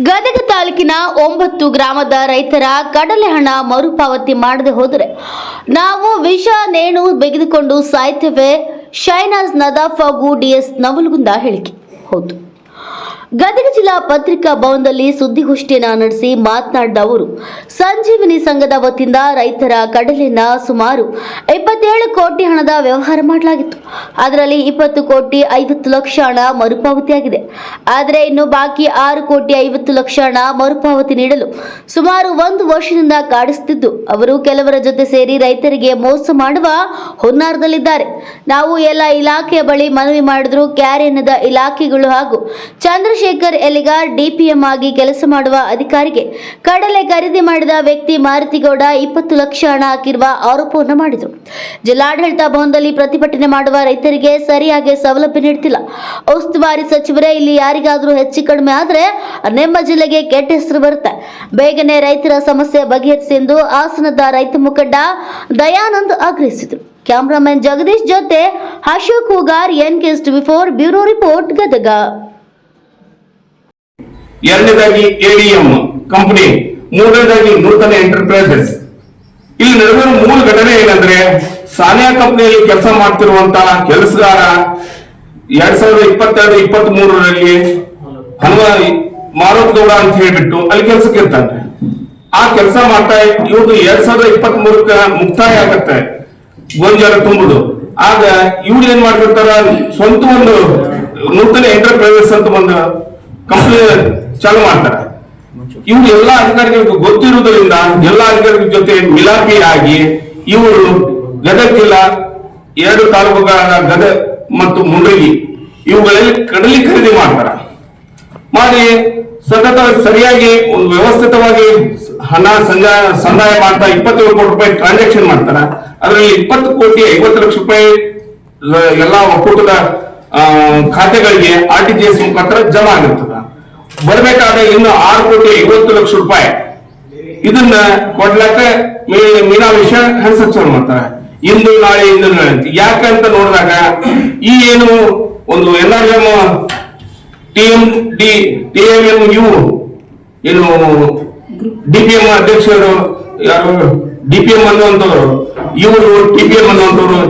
ಗದಗ ತಾಲೂಕಿನ ಒಂಬತ್ತು ಗ್ರಾಮದ ರೈತರ ಕಡಲೆ ಹಣ ಮರುಪಾವತಿ ಮಾಡದೆ ಹೋದರೆ ನಾವು ವಿಷ, ನೇಣು ಬೆಗೆದುಕೊಂಡು ಸಾಯ್ತೇವೆ. ಶೈನಾಜ್ ನದಾಫ್ ಹಾಗೂ ಡಿಎಸ್ ನವಲಗುಂದ ಹೇಳಿಕೆ. ಹೌದು. ಗದಗ ಜಿಲ್ಲಾ ಪತ್ರಿಕಾ ಭವನದಲ್ಲಿ ಸುದ್ದಿಗೋಷ್ಠಿಯನ್ನ ನಡೆಸಿ ಮಾತನಾಡಿದ ಅವರು, ಸಂಜೀವಿನಿ ಸಂಘದ ವತಿಯಿಂದ ರೈತರ ಕಡಲೆಯನ್ನ ಸುಮಾರು ಇಪ್ಪತ್ತೇಳು ಕೋಟಿ ಹಣದ ವ್ಯವಹಾರ ಮಾಡಲಾಗಿತ್ತು. ಅದರಲ್ಲಿ ಇಪ್ಪತ್ತು ಕೋಟಿ ಐವತ್ತು ಲಕ್ಷ ಹಣ ಮರುಪಾವತಿಯಾಗಿದೆ. ಆದರೆ ಇನ್ನು ಬಾಕಿ ಆರು ಕೋಟಿ ಐವತ್ತು ಲಕ್ಷ ಹಣ ಮರುಪಾವತಿ ನೀಡಲು ಸುಮಾರು ಒಂದು ವರ್ಷದಿಂದ ಕಾಡಿಸುತ್ತಿದ್ದು, ಅವರು ಕೆಲವರ ಜೊತೆ ಸೇರಿ ರೈತರಿಗೆ ಮೋಸ ಮಾಡುವ ಹುನ್ನಾರದಲ್ಲಿದ್ದಾರೆ. ನಾವು ಎಲ್ಲ ಇಲಾಖೆಯ ಬಳಿ ಮನವಿ ಮಾಡಿದ್ರು, ಕ್ಯಾರೆ ಇಲಾಖೆಗಳು ಹಾಗೂ ಚಂದ್ರಶೇಖರ್ ಎಲಿಗಾರ್ ಡಿಪಿಎಂ ಆಗಿ ಕೆಲಸ ಮಾಡುವ ಅಧಿಕಾರಿಗೆ ಕಡಲೆ ಖರೀದಿ ಮಾಡಿದ ವ್ಯಕ್ತಿ ಮಾರುತಿಗೌಡ ಇಪ್ಪತ್ತು ಲಕ್ಷ ಹಣ ಹಾಕಿರುವ ಆರೋಪವನ್ನು ಮಾಡಿದರು. ಜಿಲ್ಲಾಡಳಿತ ಭವನದಲ್ಲಿ ಪ್ರತಿಭಟನೆ ಮಾಡುವ ರೈತರಿಗೆ ಸರಿಯಾಗಿ ಸೌಲಭ್ಯ ನೀಡುತ್ತಿಲ್ಲ ಉಸ್ತುವಾರಿ ಸಚಿವರೇ, ಇಲ್ಲಿ ಯಾರಿಗಾದರೂ ಹೆಚ್ಚು ಕಡಿಮೆ ಆದರೆ ನಿಮ್ಮ ಜಿಲ್ಲೆಗೆ ಕೆಟ್ಟ ಹೆಸರು ಬರುತ್ತೆ. ಬೇಗನೆ ರೈತರ ಸಮಸ್ಯೆ ಬಗೆಹರಿಸಿ ಎಂದು ಹಾಸನದ ರೈತ ಮುಖಂಡ ದಯಾನಂದ್ ಆಗ್ರಹಿಸಿದರು. ಕ್ಯಾಮರಾಮನ್ ಜಗದೀಶ್ ಜೊತೆ ಅಶೋಕ್ ಹುಗಾರ್ ಎನ್ ಕೆಸ್ಟ್ ಬಿಫೋರ್ ಬ್ಯೂರೋ ರಿಪೋರ್ಟ್ ಗದಗ. ಎರಡನೇದಾಗಿ ಎಡಿಎಂ ಕಂಪನಿ ಮೂರನೇದಾಗಿ ನೂತನ ಎಂಟರ್ಪ್ರೈಸಸ್ ಇಲ್ಲಿ ನಡೆದಿರೋ ಮೂಲ ಘಟನೆ ಏನಂದ್ರೆ, ಸಾನಿಯಾ ಕಂಪನಿಯಲ್ಲಿ ಕೆಲಸ ಮಾಡ್ತಿರುವಂತಹ ಕೆಲಸಗಾರ ಎರಡ್ ಸಾವಿರದ ಇಪ್ಪತ್ತೆರಡು ಇಪ್ಪತ್ತ್ ಮೂರರಲ್ಲಿ ಹನುಮ ಗೌಡ ಅಂತ ಹೇಳಿಬಿಟ್ಟು ಅಲ್ಲಿ ಕೆಲಸಕ್ಕೆ ಇರ್ತಾನೆ. ಆ ಕೆಲಸ ಮಾಡ್ತಾ ಇವ್ರದ್ದು ಎರಡ್ ಸಾವಿರದ ಇಪ್ಪತ್ತ್ ಮೂರಕ್ಕ ಮುಕ್ತಾಯ ಆಗತ್ತೆ. ಗೋಂಜಾರ ತುಂಬುದು ಆಗ ಇವ್ರು ಏನ್ ಮಾಡ್ತಿರ್ತಾರ ಸ್ವಂತ ಒಂದು ನೂತನ ಎಂಟರ್ಪ್ರೈಸಸ್ ಅಂತ ಒಂದು ಕಂಪನಿ ಚಾಲು ಮಾಡ್ತಾರೆ. ಇವರು ಎಲ್ಲಾ ಅಧಿಕಾರಿಗಳಿಗೂ ಗೊತ್ತಿರುವುದರಿಂದ ಎಲ್ಲಾ ಅಧಿಕಾರಿಗಳ ಜೊತೆ ಮಿಲಾಪಿ ಆಗಿ ಇವರು ಗದಗ ಜಿಲ್ಲಾ ಎರಡು ತಾಲೂಕುಗಳಾದ ಗದಗ ಮತ್ತು ಮುಂಡಗಿ ಇವುಗಳಲ್ಲಿ ಕಡಲಿ ಖರೀದಿ ಮಾಡ್ತಾರ. ಮಾಡಿ ಸತತ ಸರಿಯಾಗಿ ಒಂದು ವ್ಯವಸ್ಥಿತವಾಗಿ ಹಣ ಸಂಜಾ ಸಂದಾಯ ಮಾಡ್ತಾ ಇಪ್ಪತ್ತೇಳು ಕೋಟಿ ರೂಪಾಯಿ ಟ್ರಾನ್ಸಾಕ್ಷನ್ ಮಾಡ್ತಾರ. ಅದರಲ್ಲಿ ಇಪ್ಪತ್ತು ಕೋಟಿ ಐವತ್ತು ಲಕ್ಷ ರೂಪಾಯಿ ಎಲ್ಲಾ ಒಕ್ಕೂಟದ ಖಾತೆಗಳಿಗೆ ಆರ್ ಟಿ ಜಿ ಎಸ್ ಮುಖಾಂತರ ಜಮಾ ಆಗಿರ್ತದ. ಬರ್ಬೇಕಾದ್ರೆ ಇನ್ನು ಆರು ಕೋಟಿ ಐವತ್ತು ಲಕ್ಷ ರೂಪಾಯಿ. ಇದನ್ನ ಕೊಡ್ಲಕ್ಕ ಮೀನಾ ವಿಷಯ ಹಣಸಚ್ಚರ್ ಮಾಡ್ತಾರೆ ಇಂದು, ನಾಳೆ ಇಂದು, ನಾಳೆ ಅಂತ. ಯಾಕೆ ಅಂತ ನೋಡಿದಾಗ ಈ ಏನು ಒಂದು N R M T M D, T M M U ಏನು ಡಿಪಿಎಂ ಅಧ್ಯಕ್ಷರು ಯಾರು? ಡಿಪಿಎಂ ಅನ್ನುವಂಥವ್ರು. ಇವರು ಟಿಪಿಎಂ ಅನ್ನುವಂಥವ್ರು.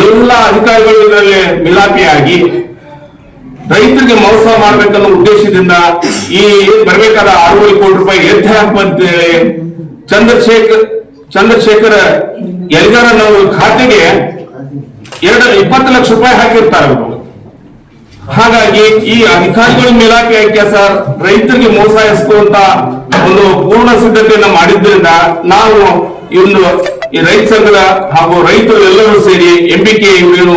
ಎಲ್ಲ ಅಧಿಕಾರಿಗಳು ಇದರಲ್ಲಿ ಮಿಲಾಪಿಯಾಗಿ ರೈತರಿಗೆ ಮೋಸ ಮಾಡ್ಬೇಕನ್ನೋ ಉದ್ದೇಶದಿಂದ ಈ ಬರಬೇಕಾದ ಆರೂವರೆ ಕೋಟಿ ರೂಪಾಯಿ ಎದ್ದು ಹಾಕುವಂತೇಳಿ ಚಂದ್ರಶೇಖರ್ ಚಂದ್ರಶೇಖರ್ ಎಲ್ಗಾರ ನಾವು ಖಾತೆಗೆ ಎರಡು, ಇಪ್ಪತ್ತು ಲಕ್ಷ ರೂಪಾಯಿ ಹಾಕಿರ್ತಾರೆ ಅವರು. ಹಾಗಾಗಿ ಈ ಅಧಿಕಾರಿಗಳ ಮೇಲಾಕೆ ಸರ್, ರೈತರಿಗೆ ಮೋಸ ಎಸ್ಕುವಂತ ಒಂದು ಪೂರ್ಣ ಸಿದ್ಧತೆಯನ್ನ ಮಾಡಿದ್ರಿಂದ ನಾವು ಇನ್ನು ಈ ರೈತ ಸಂಘದ ಹಾಗೂ ರೈತರು ಎಲ್ಲರೂ ಸೇರಿ ಎಂಬಿಕೆ ಏನು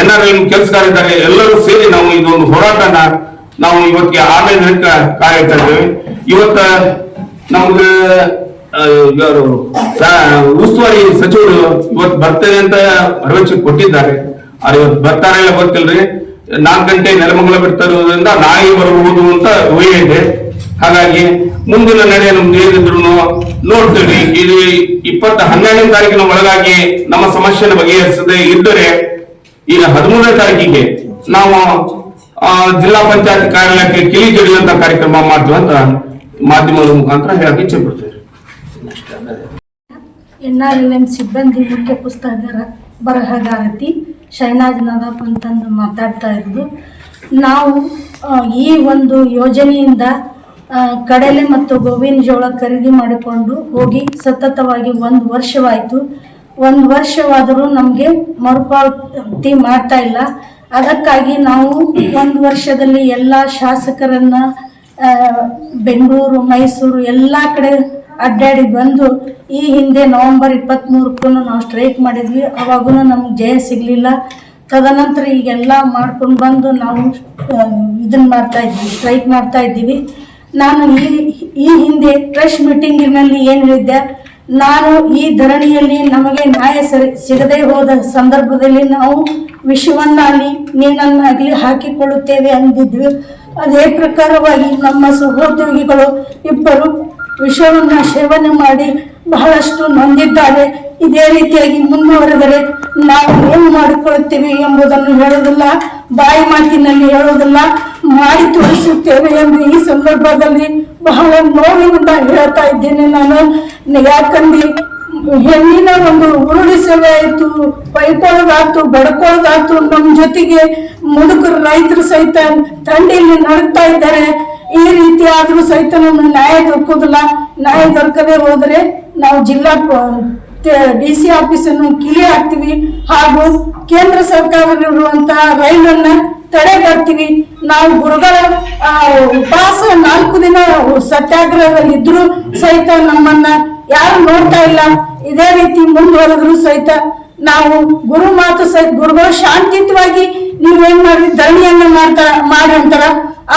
ಎನ್ ಆರ್ ಎಂ ಕೆಲಸಗಾರ ಇದ್ದಾರೆ, ಎಲ್ಲರೂ ಸೇರಿ ನಾವು ಇದೊಂದು ಹೋರಾಟನ ನಾವು ಇವತ್ತಿಗೆ ದಿನಕ್ಕ ಕಾಯ್ತಾ ಇದ್ದೇವೆ. ಇವತ್ತ ನಮ್ಗೆ ಉಸ್ತುವಾರಿ ಸಚಿವರು ಇವತ್ತು ಬರ್ತೇನೆ ಅಂತ ಭರವಸೆ ಕೊಟ್ಟಿದ್ದಾರೆ. ಆದ್ರೆ ಇವತ್ತು ಬರ್ತಾರೆ ಇಲ್ಲ ಗೊತ್ತಿಲ್ರಿ. ನಾಲ್ಕು ಗಂಟೆ ನೆಲಮಂಗಲ ಬಿಡ್ತಿರೋದ್ರಿಂದ ನಾಯಿ ಬರಬಹುದು ಅಂತ ಊಹೆ ಇದೆ. ಹಾಗಾಗಿ ಮುಂದಿನ ನಡೆ ನಮ್ದು ಏನಿದ್ರು ನೋಡ್ತೀವಿ. ಇದು ಇಪ್ಪತ್ತ ಹನ್ನೆರಡನೇ ತಾರೀಕಿನ ಒಳಗಾಗಿ ನಮ್ಮ ಸಮಸ್ಯೆನ ಬಗೆಹರಿಸದೆ ಇದ್ದರೆ ಈಗ ಹದಿಮೂರನೇ ತಾರೀಕಿಗೆ ನಾವು ಜಿಲ್ಲಾ ಪಂಚಾಯತ್ ಕಾರ್ಯಾಲಯಕ್ಕೆ ಕಿಲಿ ಜಡಿಯುವಂತ ಕಾರ್ಯಕ್ರಮ ಮಾಡ್ತೀವಿ ಅಂತ ಮಾಧ್ಯಮದ ಮುಖಾಂತರ ಹೇಳಕ್ಕೆ ಇಚ್ಛೆ ಪಡ್ತೇವೆ. ಎನ್ ಸಿಬ್ಬಂದಿ ಮುಖ್ಯ ಪುಸ್ತಕಗಾರ ಬರಹಗಾರತಿ ಶೈನಾಜ್ ನದಾಫ್ ಅಂತಂದು ಮಾತಾಡ್ತಾ ಇರೋದು. ನಾವು ಈ ಒಂದು ಯೋಜನೆಯಿಂದ ಕಡಲೆ ಮತ್ತು ಗೋವಿನ ಜೋಳ ಖರೀದಿ ಮಾಡಿಕೊಂಡು ಹೋಗಿ ಸತತವಾಗಿ ಒಂದು ವರ್ಷವಾಯಿತು. ಒಂದು ವರ್ಷವಾದರೂ ನಮಗೆ ಮರುಪಾವತಿ ಮಾಡ್ತಾ ಇಲ್ಲ. ಅದಕ್ಕಾಗಿ ನಾವು ಒಂದು ವರ್ಷದಲ್ಲಿ ಎಲ್ಲ ಶಾಸಕರನ್ನು ಬೆಂಗಳೂರು, ಮೈಸೂರು ಎಲ್ಲ ಕಡೆ ಅಡ್ಡಾಡಿ ಬಂದು ಈ ಹಿಂದೆ ನವಂಬರ್ ಇಪ್ಪತ್ತ್ಮೂರಕ್ಕೂ ನಾವು ಸ್ಟ್ರೈಕ್ ಮಾಡಿದ್ವಿ. ಅವಾಗೂ ನಮ್ಗೆ ಜಯ ಸಿಗಲಿಲ್ಲ. ತದನಂತರ ಈಗೆಲ್ಲ ಮಾಡ್ಕೊಂಡು ಬಂದು ನಾವು ಇದನ್ನು ಮಾಡ್ತಾ ಇದ್ವಿ ಸ್ಟ್ರೈಕ್ ಮಾಡ್ತಾ ಇದ್ದೀವಿ. ನಾನು ಈ ಈ ಹಿಂದೆ ಟ್ರಸ್ಟ್ ಮೀಟಿಂಗಿನಲ್ಲಿ ಏನು ಹೇಳಿದ್ದೆ? ನಾನು ಈ ಧರಣಿಯಲ್ಲಿ ನಮಗೆ ನ್ಯಾಯ ಸರಿ, ಸಿಗದೇ ಹೋದ ಸಂದರ್ಭದಲ್ಲಿ ನಾವು ವಿಷವನ್ನಾಗಲಿ ನೀನನ್ನಾಗಲಿ ಹಾಕಿಕೊಳ್ಳುತ್ತೇವೆ ಅಂದಿದ್ವಿ. ಅದೇ ಪ್ರಕಾರವಾಗಿ ನಮ್ಮ ಸಹೋದ್ಯೋಗಿಗಳು ಇಬ್ಬರು ವಿಷವನ್ನು ಸೇವನೆ ಮಾಡಿ ಬಹಳಷ್ಟು ನೊಂದಿದ್ದಾರೆ ಇದೇ ರೀತಿಯಾಗಿ ಮುಂದುವರೆದರೆ ನಾವು ಏನು ಮಾಡಿಕೊಳ್ಳುತ್ತೇವೆ ಎಂಬುದನ್ನು ಹೇಳೋದಿಲ್ಲ ಬಾಯಿ ಮಾತಿನಲ್ಲಿ ಹೇಳೋದಿಲ್ಲ ಮಾಡಿ ತೋರಿಸುತ್ತೇವೆ ಎಂದು ಈ ಸಂದರ್ಭದಲ್ಲಿ ಬಹಳ ನೋವಿನಿಂದ ಹೇಳ್ತಾ ಇದ್ದೇನೆ ನಾನು. ಯಾಕಂದ್ರೆ ಹೆಣ್ಣಿನ ಒಂದು ಉರುಳಿ ಸೇವೆ ಆಯ್ತು ಬೈಕೊಳ್ಳೋದಾಯ್ತು ಬಡ್ಕೊಳ್ಳೋದಾಯ್ತು ನಮ್ಮ ಜೊತೆಗೆ ಮುದುಕರು ರೈತರು ಸಹಿತ ತಂಡಿಯಲ್ಲಿ ನಡುತ್ತಾ ಇದ್ದಾರೆ. ಈ ರೀತಿ ಆದ್ರೂ ಸಹಿತ ನಮ್ಗೆ ನ್ಯಾಯ ದೊರಕೋದಿಲ್ಲ. ನ್ಯಾಯ ದೊರಕದೇ ಹೋದ್ರೆ ನಾವು ಜಿಲ್ಲಾ ಡಿ ಸಿ ಆಫೀಸನ್ನು ಕಿಲಿ ಹಾಕ್ತಿವಿ. ಹಾಗೂ ಕೇಂದ್ರ ಸರ್ಕಾರದಲ್ಲಿರುವಂತಹ ರೈಲನ್ನ ತಡೆಗಟ್ತೀವಿ. ನಾವು ಗುರುಗಳ ಉಪವಾಸ ನಾಲ್ಕು ದಿನ ಸತ್ಯಾಗ್ರಹದಲ್ಲಿದ್ರು ಸಹಿತ ನಮ್ಮನ್ನ ಯಾರು ನೋಡ್ತಾ ಇಲ್ಲ. ಇದೇ ರೀತಿ ಮುಂದುವರೆದ್ರು ಸಹಿತ ನಾವು ಗುರು ಮಾತು ಸಹ ಗುರುಗಳು ಶಾಂತಿಯುತವಾಗಿ ನೀವೇನ್ ಮಾಡಿ ಧರಣಿಯನ್ನ ಮಾಡ್ತಾ ಮಾಡಿ ಅಂತಾರ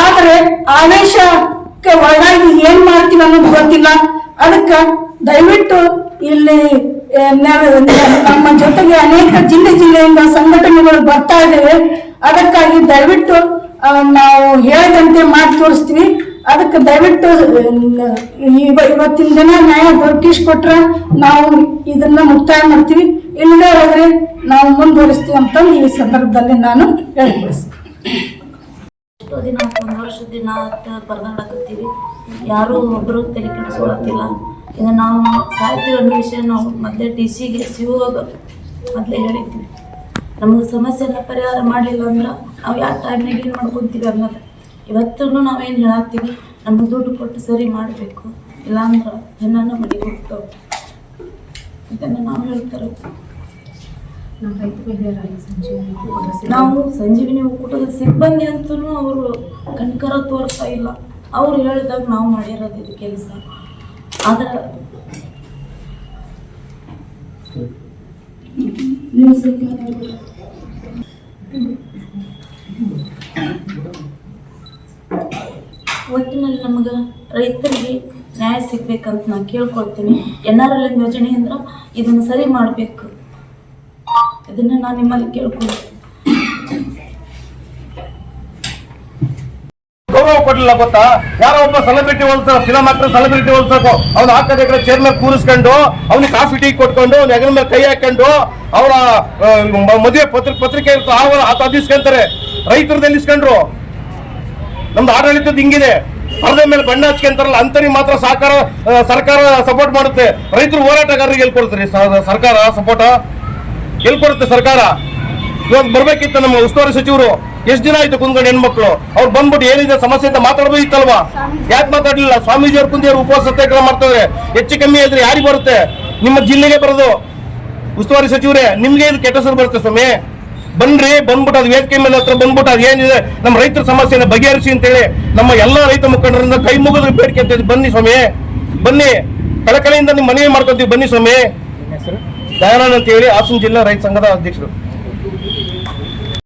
ಆದ್ರೆ ಆವೇಶಕ್ಕೆ ಒಳಗಾಗಿ ಏನ್ ಮಾಡ್ತೀವಿ ಅನ್ನೋದು ಗೊತ್ತಿಲ್ಲ. ಅದಕ್ಕ ದಯವಿಟ್ಟು ಇಲ್ಲಿ ನಮ್ಮ ಜೊತೆಗೆ ಅನೇಕ ಜಿಲ್ಲೆ ಜಿಲ್ಲೆಯಿಂದ ಸಂಘಟನೆಗಳು ಬರ್ತಾ ಇದ್ದೇವೆ ಅದಕ್ಕಾಗಿ ದಯವಿಟ್ಟು ನಾವು ಹೇಳದಂತೆ ಮಾತು ತೋರಿಸ್ತೀವಿ. ಅದಕ್ಕೆ ದಯವಿಟ್ಟು ಇವತ್ತಿನ ದಿನ ನ್ಯಾಯ ದೊರಕಿಸ್ಕೊಟ್ರೆ ನಾವು ಇದನ್ನ ಮುಕ್ತಾಯ ಮಾಡ್ತೀವಿ. ಇಲ್ಲದೆ ಹೋದ್ರೆ ನಾವು ಮುಂದುವರಿಸ್ತೀವಿ ಅಂತಂದು ಈ ಸಂದರ್ಭದಲ್ಲಿ ನಾನು ಹೇಳ್ಕೊಳಿಸ್ತೀನಿ ಎಷ್ಟೋ ದಿನ ಒಂದು ವರ್ಷದ ದಿನ ಆತ ಪರದಾಡಕತ್ತೀವಿ ಯಾರೂ ಒಬ್ಬರು ತಲೆ ಕೆಡಿಸ್ಕೊಳತ್ತಿಲ್ಲ. ಇದು ನಾವು ಸಾಹಿತ್ಯ ಅನ್ನೋ ವಿಷಯ ನಾವು ಮೊದಲೇ ಡಿ ಸಿಗೆ ಸಿ ಮೊದಲೇ ಹೇಳಿದ್ವಿ. ನಮಗೆ ಸಮಸ್ಯೆನ ಪರಿಹಾರ ಮಾಡಲಿಲ್ಲ ಅಂದ್ರೆ ನಾವು ಯಾವ ಟೈಮ್ನಾಗ ಏನು ಮಾಡ್ಕೊತೀವಿ ಅನ್ನೋದು. ಇವತ್ತೂ ನಾವೇನು ಹೇಳತ್ತೀವಿ, ನಮಗೆ ದುಡ್ಡು ಕೊಟ್ಟು ಸರಿ ಮಾಡಬೇಕು. ಇಲ್ಲಾಂದ್ರೆ ಜನನ ಮನೆಗೆ ಹೋಗ್ತಾವೆ ಇದನ್ನು ನಾವು ಹೇಳ್ತಾರೆ ನಾವು ಸಂಜೀವಿನಿ ಒಕ್ಕೂಟದ ಸಿಬ್ಬಂದಿ ಅಂತೂ ಅವರು ಕಣ್ಕರ ತೋರಿಸ್ತಾ ಇಲ್ಲ. ಅವ್ರು ಹೇಳಿದಾಗ ನಾವು ಮಾಡಿರೋದು ಇದು ಕೆಲಸ. ಆದ್ರೆ ಒಟ್ಟಿನಲ್ಲಿ ನಮಗೆ ರೈತರಿಗೆ ನ್ಯಾಯ ಸಿಗ್ಬೇಕಂತ ನಾನು ಕೇಳ್ಕೊಳ್ತೀನಿ. ಎನ್ ಆರ್ ಎಲ್ ಎಂ ಯೋಜನೆ ಅಂದ್ರೆ ಇದನ್ನು ಸರಿ ಮಾಡಬೇಕು. ಇದನ್ನ ನಾನು ನಿಮ್ಮಲ್ಲಿ ಕೇಳ್ಕೊಳ್ತೀನಿ. ಗೌರವ ಕೊಡ್ಲಿಲ್ಲ ಗೊತ್ತಾ? ಯಾರೋ ಒಬ್ಬ ಸೆಲೆಬ್ರಿಟಿ ಹೋಲ್ಸ ಸಿನಿಮಾ ಆಕ್ಟರ್ ಸೆಲೆಬ್ರಿಟಿ ಹೋಲ್ಸಬೇಕು ಅವ್ನ ಹಾಕದ ಕಡೆ ಚೇರ್ ಮೇಲೆ ಕೂರಿಸ್ಕೊಂಡು, ಅವ್ನಿಗೆ ಕಾಫಿ ಟೀ ಕೊಟ್ಕೊಂಡು, ಅವ್ನ ಹೆಗಲ ಮೇಲೆ ಕೈ ಹಾಕೊಂಡು, ಅವರ ಮದುವೆ ಪತ್ರ, ಪತ್ರಿಕೆ ಇರ್ತದೆ ಆವ ಆತ ಅದಿಸ್ಕೊಂತಾರೆ. ರೈತರ ಇಸ್ಕೊಂಡ್ರು ನಮ್ದು ಆಡಳಿತದ ಹಿಂಗಿದೆ. ಪರದೆ ಮೇಲೆ ಬಣ್ಣ ಹಚ್ಕೊಂತಾರಲ್ಲ ಅಂತರಿ ಮಾತ್ರ ಸಹಕಾರ ಸರ್ಕಾರ ಸಪೋರ್ಟ್ ಮಾಡುತ್ತೆ. ರೈತರು ಹೋರಾಟಗಾರರಿಗೆ ಹೇಳ್ಕೊಳ್ತಾರೆ ಸರ್ಕಾರ ಸಪೋರ್ಟ್ ಎಲ್ಲಿ ಸರ್ಕಾರ. ಇವಾಗ ಬರ್ಬೇಕಿತ್ತು ನಮ್ಮ ಉಸ್ತುವಾರಿ ಸಚಿವರು. ಎಷ್ಟು ದಿನ ಆಯ್ತು ಕುಂದ್ಕೊಂಡು ಹೆಣ್ಮಕ್ಳು? ಅವ್ರು ಬಂದ್ಬಿಟ್ಟು ಏನಿದೆ ಸಮಸ್ಯೆ ಅಂತ ಮಾತಾಡ್ಬೋದಿತ್ತಲ್ವಾ ಯಾಕೆ ಮಾತಾಡ್ಲಿಲ್ಲ? ಸ್ವಾಮೀಜಿ ಅವ್ರು ಕುಂದಿಯವರು ಉಪವಾಸ ಸತ್ಯಾಗ್ರಹ ಮಾಡ್ತಾರೆ ಹೆಚ್ಚು ಕಮ್ಮಿ ಆದ್ರೆ ಯಾರಿಗೆ ಬರುತ್ತೆ? ನಿಮ್ಮ ಜಿಲ್ಲೆಗೆ ಬರೋದು. ಉಸ್ತುವಾರಿ ಸಚಿವರೇ ನಿಮ್ಗೆ ಇದು ಕೆಟ್ಟ ಹೆಸರು ಬರುತ್ತೆ ಸ್ವಾಮಿ. ಬನ್ರಿ ಬಂದ್ಬಿಟ್ಟು ಅದು ವೇದಿಕೆ ಮೇಲೆ ಹತ್ರ ಬಂದ್ಬಿಟ್ಟು ಅದು ಏನಿದೆ ನಮ್ಮ ರೈತರ ಸಮಸ್ಯೆನ ಬಗೆಹರಿಸಿ ಅಂತೇಳಿ ನಮ್ಮ ಎಲ್ಲಾ ರೈತ ಮುಖಂಡರಿಂದ ಕೈ ಮುಗಿದ್ರೆ ಬೇಡಿಕೆ ಅಂತ. ಬನ್ನಿ ಸ್ವಾಮಿ. ಬನ್ನಿ. ಕಳಕಳಿಯಿಂದ ನಿಮ್ಮ ಮನವಿ ಮಾಡ್ಕೊತೀವಿ ಬನ್ನಿ ಸ್ವಾಮಿ. ದಯಾನಂದ್ ಅಂತ ಹೇಳಿ ಹಾಸನ ಜಿಲ್ಲಾ ರೈತ ಸಂಘದ ಅಧ್ಯಕ್ಷರು.